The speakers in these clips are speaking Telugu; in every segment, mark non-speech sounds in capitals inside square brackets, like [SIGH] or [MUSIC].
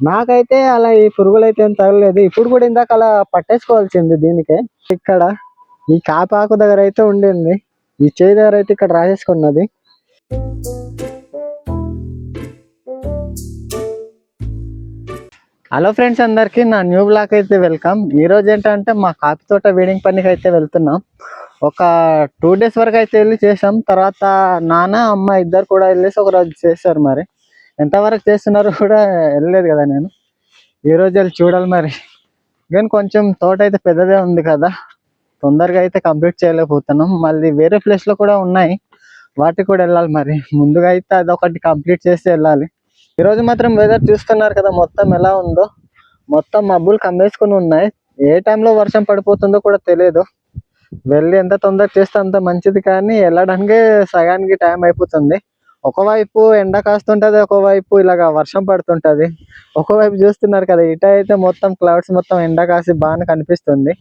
నాకైతే అలా ఈ పురుగులు అయితే ఏం తగలేదు ఇప్పుడు కూడా ఇందాక అలా పట్టేసుకోవాల్సింది దీనికే. ఇక్కడ ఈ కాపాకు దగ్గర అయితే ఉండింది. ఈ చేయి దగ్గర అయితే ఇక్కడ రాసేసుకున్నది. హలో ఫ్రెండ్స్ అందరికీ నా న్యూ బ్లాక్ అయితే వెల్కమ్. ఈ రోజు ఏంటంటే మా కాఫీ తోట వీడింగ్ పనికి అయితే వెళ్తున్నాం. ఒక టూ డేస్ వరకు అయితే వెళ్ళి చేసాం తర్వాత నాన్న అమ్మ ఇద్దరు కూడా వెళ్ళేసి ఒకరోజు చేశారు మరి. ఎంతవరకు చేస్తున్నారో కూడా వెళ్ళలేదు కదా నేను. ఈ రోజు వెళ్ళి చూడాలి మరి. కానీ కొంచెం తోట అయితే పెద్దదే ఉంది కదా. తొందరగా అయితే కంప్లీట్ చేయలేకపోతున్నాం. మళ్ళీ వేరే ప్లేస్లో కూడా ఉన్నాయి. వాటికి కూడా వెళ్ళాలి మరి. ముందుగా అయితే అదొకటి కంప్లీట్ చేసి వెళ్ళాలి. ఈరోజు మాత్రం వెదర్ చూస్తున్నారు కదా మొత్తం ఎలా ఉందో. మొత్తం మబ్బులు కమ్మేసుకుని ఉన్నాయి. ఏ టైంలో వర్షం పడిపోతుందో కూడా తెలియదు వెళ్ళి ఎంత తొందరగా చేస్తే అంత మంచిది కానీ వెళ్ళడానికే సగానికి టైం అయిపోతుంది. ఒకవైపు ఎండ కాస్తుంటది ఒకవైపు ఇలాగా వర్షం పడుతుంటది. ఒకవైపు చూస్తున్నారు కదా ఇటు అయితే మొత్తం క్లౌడ్స్ మొత్తం ఎండ కాసి బాగా కనిపిస్తుంది.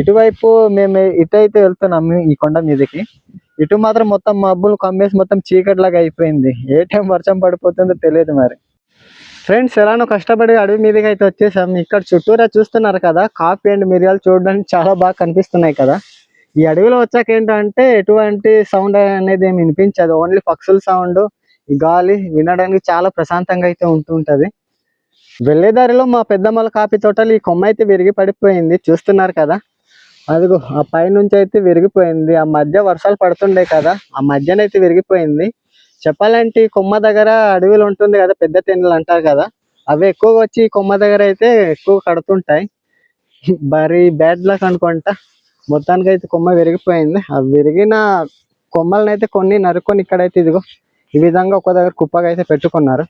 ఇటువైపు మేము ఇటైతే వెళ్తున్నాము ఈ కొండ మీదకి. ఇటు మాత్రం మొత్తం మబ్బులు కమ్మేసి మొత్తం చీకటిలాగా అయిపోయింది. ఏ టైం వర్షం పడిపోతుందో తెలియదు మరి. ఫ్రెండ్స్ ఎలానో కష్టపడి అడవి మీదకి అయితే వచ్చేసాం. ఇక్కడ చుట్టూరా చూస్తున్నారు కదా కాఫీ అండ్ మిరియాలు చూడడానికి చాలా బాగా కనిపిస్తున్నాయి కదా. ఈ అడవిలో వచ్చాక ఏంటంటే ఎటువంటి సౌండ్ అనేది ఏమి వినిపించదు. ఓన్లీ పక్షుల సౌండ్ ఈ గాలి వినడానికి చాలా ప్రశాంతంగా అయితే ఉంటుంటది. వెళ్ళే దారిలో మా పెద్దమ్మల కాఫీ తోటలు ఈ కొమ్మ అయితే విరిగి పడిపోయింది. చూస్తున్నారు కదా? అదిగో ఆ పైనుంచి అయితే విరిగిపోయింది. ఆ మధ్య వర్షాలు పడుతుండే కదా? ఆ మధ్యనైతే విరిగిపోయింది. చెప్పాలంటే ఈ కొమ్మ దగ్గర అడవిలో ఉంటుంది కదా పెద్ద తెన్నెలు అంటారు కదా? అవి ఎక్కువగా వచ్చి ఈ కొమ్మ దగ్గర అయితే ఎక్కువ కడుతుంటాయి. [LAUGHS] మరి బ్యాడ్ లక్ అనుకుంటా. మొత్తానికి అయితే కొమ్మ విరిగిపోయింది. ఆ విరిగిన కొమ్మలను అయితే కొన్ని నరుక్కొని ఇక్కడైతే ఇదిగో ఈ విధంగా ఒక దగ్గర కుప్పగా అయితే పెట్టుకున్నారు.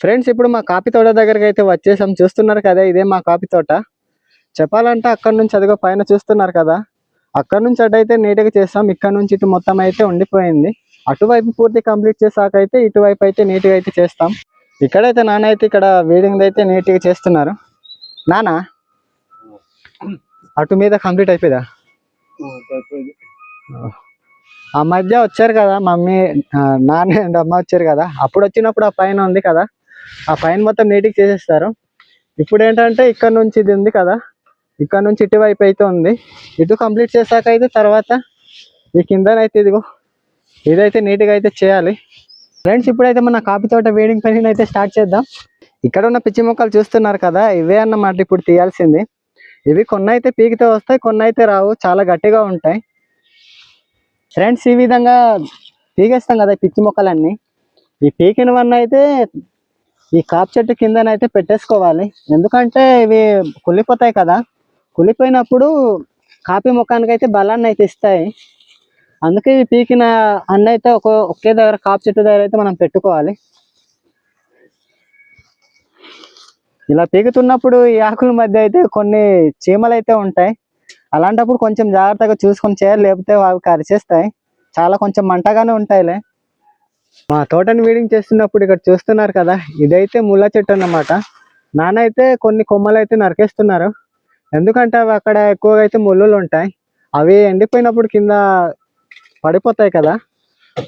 ఫ్రెండ్స్ ఇప్పుడు మా కాఫీ తోట దగ్గరికి అయితే వచ్చేసాం. చూస్తున్నారు కదా ఇదే మా కాఫీ తోట. చెప్పాలంటే అక్కడ నుంచి అదిగో పైన చూస్తున్నారు కదా. అక్కడ నుంచి అటు అయితే నీట్గా చేస్తాం. ఇక్కడ నుంచి ఇటు మొత్తం అయితే ఉండిపోయింది. అటువైపు పూర్తి కంప్లీట్ చేసాక అయితే ఇటువైపు అయితే నీట్గా అయితే చేస్తాం. ఇక్కడైతే నాన్న అయితే ఇక్కడ వేడింగ్ అయితే నీట్గా చేస్తున్నారు. నానా అటు మీద కంప్లీట్ అయిపోయిందా? ఆ మధ్య వచ్చారు కదా మమ్మీ నాన్న అండ్ అమ్మ వచ్చారు కదా. అప్పుడు వచ్చినప్పుడు ఆ పైన ఉంది కదా. ఆ పైన మొత్తం నీట్గా చేసేస్తారు. ఇప్పుడు ఏంటంటే ఇక్కడ నుంచి ఇది ఉంది కదా. ఇక్కడ నుంచి ఇటువైపు అయితే ఉంది. ఇటు కంప్లీట్ చేశాక అయితే తర్వాత ఈ కిందనైతే ఇదిగో ఇదైతే నీట్గా అయితే చేయాలి. ఫ్రెండ్స్ ఇప్పుడైతే మన కాఫీ తోట వేడింగ్ పని అయితే స్టార్ట్ చేద్దాం. ఇక్కడ ఉన్న పిచ్చి మొక్కలు చూస్తున్నారు కదా ఇవే అన్నమాట ఇప్పుడు తీయాల్సింది. ఇవి కొన్ని అయితే పీకితే వస్తాయి కొన్ని అయితే రావు. చాలా గట్టిగా ఉంటాయి. ఫ్రెండ్స్ ఈ విధంగా పీకేస్తాం కదా పిచ్చి మొక్కలన్నీ. ఈ పీకినవన్నీ అయితే ఈ కాపు చెట్టు కిందనైతే పెట్టేసుకోవాలి. ఎందుకంటే ఇవి కుళ్ళిపోతాయి కదా. కుళ్ళిపోయినప్పుడు కాపీ మొక్కానికి అయితే బలాన్ని అయితే ఇస్తాయి. అందుకే ఇవి పీకిన అన్నైతే ఒక ఒకే దగ్గర కాపు చెట్టు దగ్గర అయితే మనం పెట్టుకోవాలి. ఇలా పీకుతున్నప్పుడు ఈ ఆకుల మధ్య అయితే కొన్ని చీమలు అయితే ఉంటాయి. అలాంటప్పుడు కొంచెం జాగ్రత్తగా చూసుకొని చేయాలి లేకపోతే అవి కరిచేస్తాయి. చాలా కొంచెం మంటగానే ఉంటాయిలే. మా తోటని వీడింగ్ చేస్తున్నప్పుడు ఇక్కడ చూస్తున్నారు కదా ఇదైతే ముళ్ళ చెట్టు అన్నమాట. నాన్న అయితే కొన్ని కొమ్మలు అయితే నరికేస్తున్నారు. ఎందుకంటే అవి అక్కడ ఎక్కువగా అయితే ముళ్ళులు ఉంటాయి. అవి ఎండిపోయినప్పుడు కింద పడిపోతాయి కదా.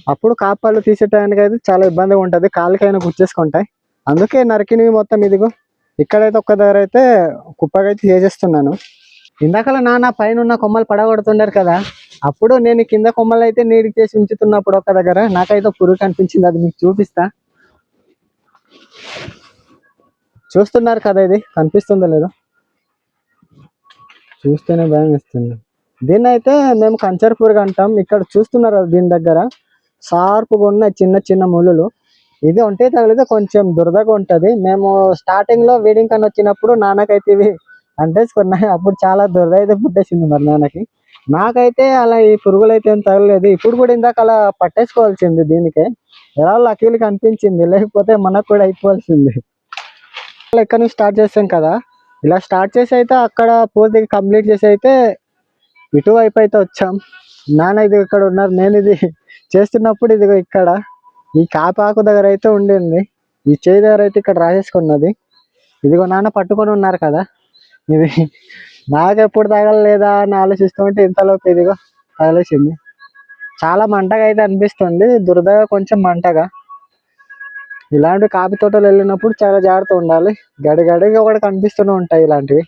అప్పుడు కాపాలు తీసేటానికి అయితే చాలా ఇబ్బందిగా ఉంటుంది. కాళ్ళకైనా గుర్చేసుకుంటాయి అందుకే నరికినవి మొత్తం ఇదిగో. ఇక్కడైతే ఒక్క దగ్గర అయితే కుప్పగా అయితే చేసేస్తున్నాను. ఇందాకలా నాన్న పైన ఉన్న కొమ్మలు పడగొడుతుండారు కదా అప్పుడు నేను కింద కొమ్మలు అయితే నీడికి చేసి ఉంచుతున్నప్పుడు ఒక్క దగ్గర నాకైతే పురుగు కనిపించింది. అది మీకు చూపిస్తా. చూస్తున్నారు కదా ఇది కనిపిస్తుందో లేదో? చూస్తేనే భయం ఇస్తుంది దీన్ని అయితే మేము కంచర్ పురుగు అంటాం. ఇక్కడ చూస్తున్నారు కదా దీని దగ్గర షార్ప్గా ఉన్న చిన్న చిన్న ముళ్ళు ఇది ఉంటే తగిలితే కొంచెం దురదగా ఉంటుంది. మేము స్టార్టింగ్లో వీడింగ్ కని వచ్చినప్పుడు నాన్నకైతే ఇవి అంటేసుకున్నాయి అప్పుడు చాలా దురద అయితే పుట్టేసింది మరి నాన్నకి. నాకైతే అలా ఈ పురుగులు అయితే ఏం తగలేదు ఇప్పుడు కూడా ఇందాక అలా పట్టేసుకోవాల్సింది దీనికే. ఎలా లకీలు అనిపించింది లేకపోతే మనకు కూడా అయిపోవాల్సింది. అలా ఇక్కడ నుంచి స్టార్ట్ చేసాం కదా. ఇలా స్టార్ట్ చేసి అయితే అక్కడ పూర్తిగా కంప్లీట్ చేసి అయితే ఇటువైపు అయితే వచ్చాం. నాన్న ఇది ఇక్కడ ఉన్నారు నేను ఇది చేస్తున్నప్పుడు ఇదిగో ఇక్కడ. ఈ కాపాకు దగ్గర అయితే ఉండింది. ఈ చేయి దగ్గర అయితే ఇక్కడ రాసేసుకున్నది. ఇదిగో నాన్న పట్టుకొని ఉన్నారు కదా. ఇది నాకెప్పుడు తగలలేదా అని ఆలోచిస్తుంటే ఇంతలోపు ఇదిగో తగలేసింది. చాలా మంటగా అయితే అనిపిస్తుంది. దురదగా కొంచెం మంటగా. ఇలాంటి కాఫీ తోటలు వెళ్ళినప్పుడు చాలా జాగ్రత్త ఉండాలి. గడిగడిగా కూడా కనిపిస్తూనే ఉంటాయి ఇలాంటివి.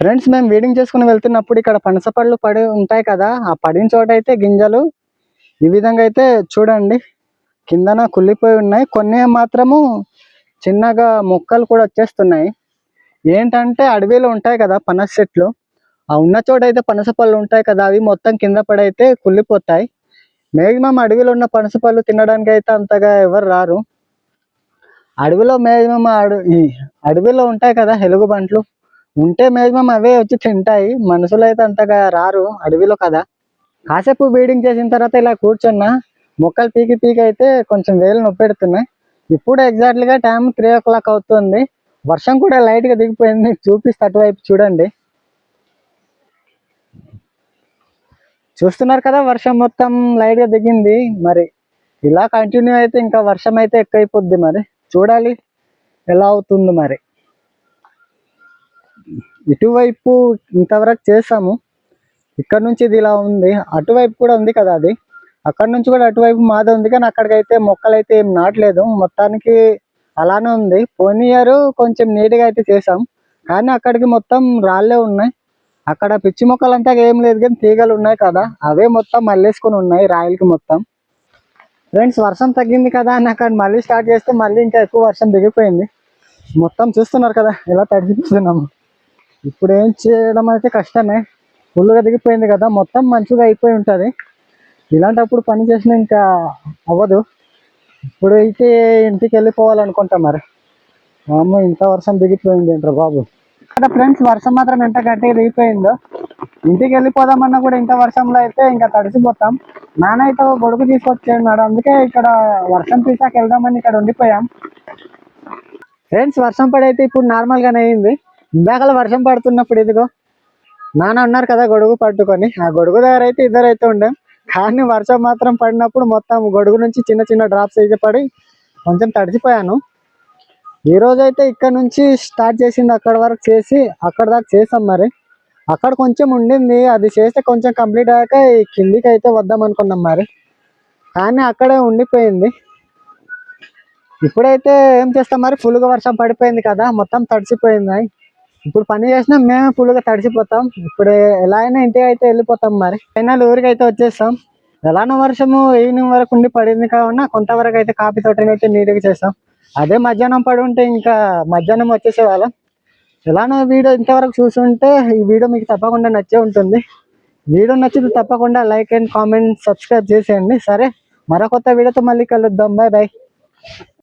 ఫ్రెండ్స్ మేము వీడింగ్ చేసుకుని వెళ్తున్నప్పుడు ఇక్కడ పనసపళ్ళు పడి ఉంటాయి కదా. ఆ పడిన చోట అయితే గింజలు. ఈ విధంగా అయితే చూడండి. కిందన కుళ్ళిపోయి ఉన్నాయి. కొన్ని మాత్రము చిన్నగా మొక్కలు కూడా వచ్చేస్తున్నాయి. ఏంటంటే అడవిలో ఉంటాయి కదా పనస చెట్లు. ఆ ఉన్న చోట అయితే పనస పళ్ళు ఉంటాయి కదా అవి మొత్తం కింద పడైతే కుళ్ళిపోతాయి. మేగ్మం అడవిలో ఉన్న పనస పళ్ళు తినడానికి అయితే అంతగా ఎవరు రారు. అడవిలో మేగ్మం అడు ఈ అడవిలో ఉంటాయి కదా ఎలుగుబంట్లు ఉంటే మేగ్మం అవే వచ్చి తింటాయి. మనుషులు అయితే అంతగా రారు అడవిలో కదా. కాసేపు బీడింగ్ చేసిన తర్వాత ఇలా కూర్చున్నా మొక్కలు పీకి పీకి అయితే కొంచెం వేలు నొప్పి పెడుతున్నాయి. ఇప్పుడు ఎగ్జాక్ట్లీగా టైం త్రీ ఓ క్లాక్ అవుతుంది. వర్షం కూడా లైట్గా దిగిపోయింది. చూపిస్తే అటువైపు చూడండి. చూస్తున్నారు కదా వర్షం మొత్తం లైట్గా దిగింది. మరి ఇలా కంటిన్యూ అయితే ఇంకా వర్షం అయితే ఎక్కువైపోద్ది మరి. చూడాలి ఎలా అవుతుంది మరి. ఇటువైపు ఇంతవరకు చేసాము. ఇక్కడ నుంచి ఇది ఇలా ఉంది. అటువైపు కూడా ఉంది కదా అది. అక్కడ నుంచి కూడా అటువైపు మాదే ఉంది కానీ అక్కడికైతే మొక్కలు అయితే ఏం నాటలేదు. మొత్తానికి అలానే ఉంది. పోయిన ఇయర్ కొంచెం నీట్గా అయితే చేసాం కానీ అక్కడికి మొత్తం రాళ్ళే ఉన్నాయి. అక్కడ పిచ్చి మొక్కలు అంతా ఏం లేదు కానీ తీగలు ఉన్నాయి కదా అవే మొత్తం మళ్ళేసుకొని ఉన్నాయి రాయలకి మొత్తం. ఫ్రెండ్స్ వర్షం తగ్గింది కదా అని అక్కడ మళ్ళీ స్టార్ట్ చేస్తే మళ్ళీ ఇంకా ఎక్కువ వర్షం దిగిపోయింది. మొత్తం చూస్తున్నారు కదా ఇలా తడిచిపోతున్నాము ఇప్పుడు ఏం చేయడం అయితే కష్టమే. ఫుల్గా దిగిపోయింది కదా మొత్తం మంచిగా అయిపోయి ఉంటుంది. ఇలాంటప్పుడు పని చేసిన ఇంకా అవ్వదు. ఇప్పుడు అయితే ఇంటికి వెళ్ళిపోవాలనుకుంటా మరి. అమ్మ ఇంత వర్షం దిగిపోయింది ఏంట్రా బాబు? కదా ఫ్రెండ్స్ వర్షం మాత్రం ఎంత గట్టిగా దిగిపోయిందో ఇంటికి వెళ్ళిపోదామన్నా కూడా ఇంత వర్షంలో అయితే ఇంకా తడిసిపోతాం. నాన్న అయితే గొడుగు తీసుకొచ్చేన్నాడు అందుకే ఇక్కడ వర్షం తీసాక వెళ్దామని ఇక్కడ ఉండిపోయాం. ఫ్రెండ్స్ వర్షం పడైతే ఇప్పుడు నార్మల్ గానే అయింది. ఇందాకలా వర్షం పడుతున్నప్పుడు ఇదిగో నాన్న ఉన్నారు కదా గొడుగు పట్టుకొని. ఆ గొడుగు దగ్గర అయితే ఇద్దరు అయితే ఉండే. కానీ వర్షం మాత్రం పడినప్పుడు మొత్తం గొడుగు నుంచి చిన్న చిన్న డ్రాప్స్ అయితే పడి కొంచెం తడిచిపోయాను ఈ అయితే ఇక్కడ నుంచి స్టార్ట్ చేసింది అక్కడ వరకు చేసి అక్కడ దాకా చేసాం మరి. అక్కడ కొంచెం ఉండింది అది చేస్తే కొంచెం కంప్లీట్ అయ్యాక కిందికి అయితే వద్దాం అనుకున్నాం మరి. కానీ అక్కడే ఉండిపోయింది. ఇప్పుడైతే ఏం చేస్తాం మరి? ఫుల్గా వర్షం పడిపోయింది కదా మొత్తం తడిచిపోయింది ఇప్పుడు పని చేసినా మేమే ఫుల్గా తడిసిపోతాం. ఇప్పుడు ఎలా అయినా ఇంటికి అయితే వెళ్ళిపోతాం మరి. ఫైనల్ ఊరికి అయితే వచ్చేస్తాం. ఎలానో వర్షము ఈవినింగ్ వరకు ఉండి పడింది కావున కొంతవరకు అయితే కాఫీ తోటని అయితే నీట్గా చేస్తాం. అదే మధ్యాహ్నం పడి ఉంటే ఇంకా మధ్యాహ్నం వచ్చేసే వాళ్ళం ఎలానో వీడియో ఇంతవరకు చూసుంటే ఈ వీడియో మీకు తప్పకుండా నచ్చే ఉంటుంది. వీడియో నచ్చితే తప్పకుండా లైక్ అండ్ కామెంట్ సబ్స్క్రైబ్ చేసేయండి. సరే మరో కొత్త వీడియోతో మళ్ళీ కలుద్దాం. Bye bye